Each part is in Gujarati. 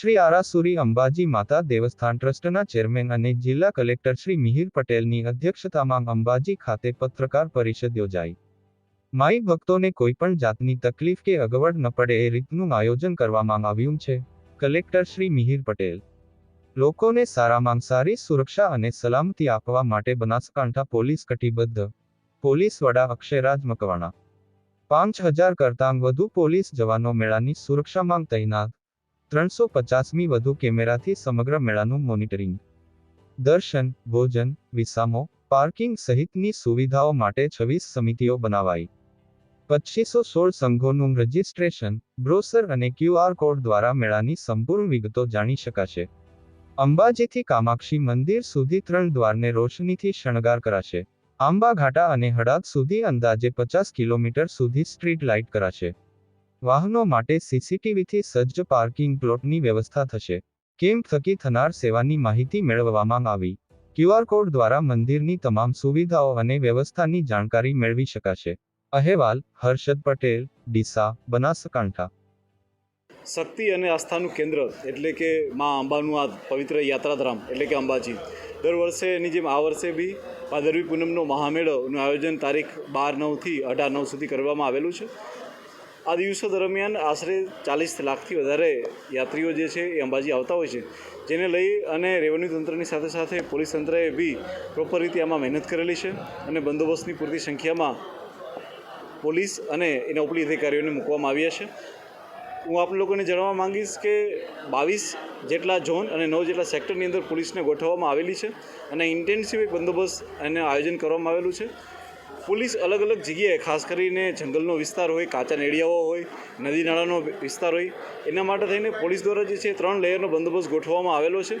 શ્રી આરાસુરી અંબાજી માતા દેવસ્થાન ટ્રસ્ટના ચેરમેન અને જિલ્લા કલેક્ટર શ્રી મિહિર પટેલની અધ્યક્ષતામાં અંબાજી ખાતે પત્રકાર પરિષદ યોજાઈ. માઈ ભક્તોને કોઈપણ જાતની તકલીફ કે અગવડ ન પડે એ રીતનું આયોજન કરવામાં આવ્યું છે, કલેક્ટર શ્રી મિહિર પટેલ. લોકોને સારામાં સારી સુરક્ષા અને સલામતી આપવા માટે બનાસકાંઠા પોલીસ કટિબદ્ધ. પોલીસ વડા અક્ષયરાજ મકવાણા. પાંચ હજાર કરતાં વધુ પોલીસ જવાનો મેળાની સુરક્ષામાં તૈનાત. ત્રણસો પચાસમી વધુ કેમેરાથી સમગ્ર મેળાનું મોનિટરિંગ. દર્શન, ભોજન, વિસામો, પાર્કિંગ સહિતની સુવિધાઓ માટે છવ્વીસ સમિતિઓ બનાવાઈ. પચીસો સોળ સંઘોનું રજિસ્ટ્રેશન, બ્રોસર અને ક્યુઆર કોડ દ્વારા મેળાની સંપૂર્ણ વિગતો જાણી શકાશે. અંબાજીથી કામાક્ષી મંદિર સુધી ત્રણ દ્વારને રોશનીથી શણગાર કરાશે. આંબાઘાટા અને હડાદ સુધી અંદાજે પચાસ કિલોમીટર સુધી સ્ટ્રીટ લાઇટ કરાશે. વાહનો માટે સીસીટીવીથી સજ્જ પાર્કિંગ પ્લોટની વ્યવસ્થા થશે. કેમ્પ થકી થનાર સેવાની માહિતી મેળવવામાં આવી. ક્યુઆર કોડ દ્વારા મંદિરની તમામ સુવિધાઓ અને વ્યવસ્થાની જાણકારી મેળવી શકાશે. અહેવાલ, હર્ષદ પટેલ, ડીસા, બનાસકાંઠા. શક્તિ અને આસ્થાનું કેન્દ્ર એટલે કે મા અંબાનું આ પવિત્ર યાત્રાધામ એટલે કે અંબાજી. દર વર્ષે એની જેમ આ વર્ષે બી ભાદરવી પૂનમનો મહામેળોનું આયોજન તારીખ બાર નવથી અઢાર નવ સુધી કરવામાં આવેલું છે. આ દિવસો દરમિયાન આશરે ચાલીસ લાખથી વધારે યાત્રીઓ જે છે એ અંબાજી આવતા હોય છે. જેને લઈ અને રેવન્યુ તંત્રની સાથે સાથે પોલીસ તંત્રએ બી પ્રોપર રીતે આમાં મહેનત કરેલી છે અને બંદોબસ્તની પૂરતી સંખ્યામાં પોલીસ અને એના ઉપલી અધિકારીઓને મૂકવામાં આવ્યા છે. હું આપ લોકોને જણાવવા માંગીશ કે બાવીસ જેટલા ઝોન અને નવ જેટલા સેક્ટરની અંદર પોલીસને ગોઠવવામાં આવેલી છે અને ઇન્ટેન્સિવ એક બંદોબસ્ત અને આયોજન કરવામાં આવેલું છે. પોલીસ અલગ અલગ જગ્યાએ, ખાસ કરીને જંગલનો વિસ્તાર હોય, કાચા નેડિયાઓ હોય, નદી નાળાનો વિસ્તાર હોય, એના માટે થઈને પોલીસ દ્વારા જે છે ત્રણ લેયરનો બંદોબસ્ત ગોઠવવામાં આવેલો છે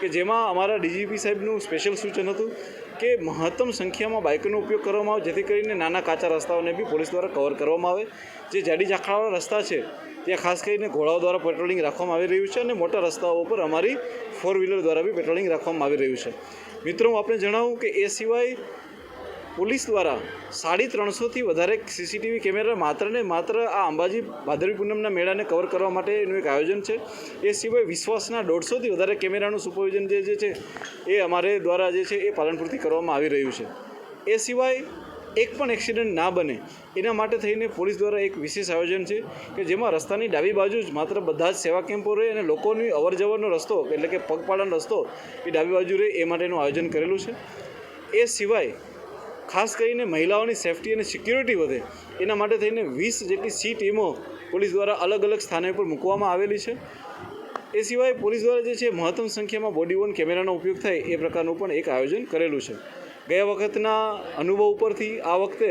કે જેમાં અમારા ડીજીપી સાહેબનું સ્પેશિયલ સૂચન હતું કે મહત્તમ સંખ્યામાં બાઇકનો ઉપયોગ કરવામાં આવે, જેથી કરીને નાના કાચા રસ્તાઓને બી પોલીસ દ્વારા કવર કરવામાં આવે. જે જાડી ઝાંખરાવાળા રસ્તા છે, ત્યાં ખાસ કરીને ઘોડાઓ દ્વારા પેટ્રોલિંગ રાખવામાં આવી રહ્યું છે અને મોટા રસ્તાઓ પર અમારી ફોર વ્હીલર દ્વારા બી પેટ્રોલિંગ રાખવામાં આવી રહ્યું છે. મિત્રો, હું આપણે જણાવું કે એ સિવાય પોલીસ દ્વારા સાડી ત્રણસોથી વધારે સીસીટીવી કેમેરા માત્ર ને માત્ર આ અંબાજી ભાદરવી પૂનમના મેળાને કવર કરવા માટેનું એક આયોજન છે. એ સિવાય વિશ્વાસના દોઢસોથી વધારે કેમેરાનું સુપરવિઝન જે છે, એ અમારે દ્વારા જે છે, એ પાલનપુરથી કરવામાં આવી રહ્યું છે. એ સિવાય એક પણ એક્સિડન્ટ ના બને, એના માટે થઈને પોલીસ દ્વારા એક વિશેષ આયોજન છે કે જેમાં રસ્તાની ડાબી બાજુ જ માત્ર બધા જ સેવા કેમ્પો રહે અને લોકોની અવર જવરનો રસ્તો એટલે કે પગપાળાનો રસ્તો એ ડાબી બાજુ રહે એ માટેનું આયોજન કરેલું છે. એ સિવાય ખાસ કરીને મહિલાઓની સેફટી અને સિક્યુરિટી વધે. એના માટે થઈને વીસ જેટલી સી ટીમો પોલીસ દ્વારા અલગ અલગ સ્થાને પર મૂકવામાં આવેલી છે. એ સિવાય પોલીસ દ્વારા જે છે મહત્તમ સંખ્યામાં બોડી વન કેમેરાનો ઉપયોગ થાય એ પ્રકારનું પણ એક આયોજન કરેલું છે. ગયા વખતના અનુભવ ઉપરથી આ વખતે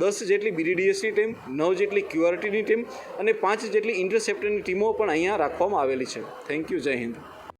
દસ જેટલી બીડીડીએસની ટીમ, નવ જેટલી ક્યુઆરટીની ટીમ અને પાંચ જેટલી ઇન્ટરસેપ્ટરની ટીમો પણ અહીંયા રાખવામાં આવેલી છે. થેન્ક યુ જય હિન્દ.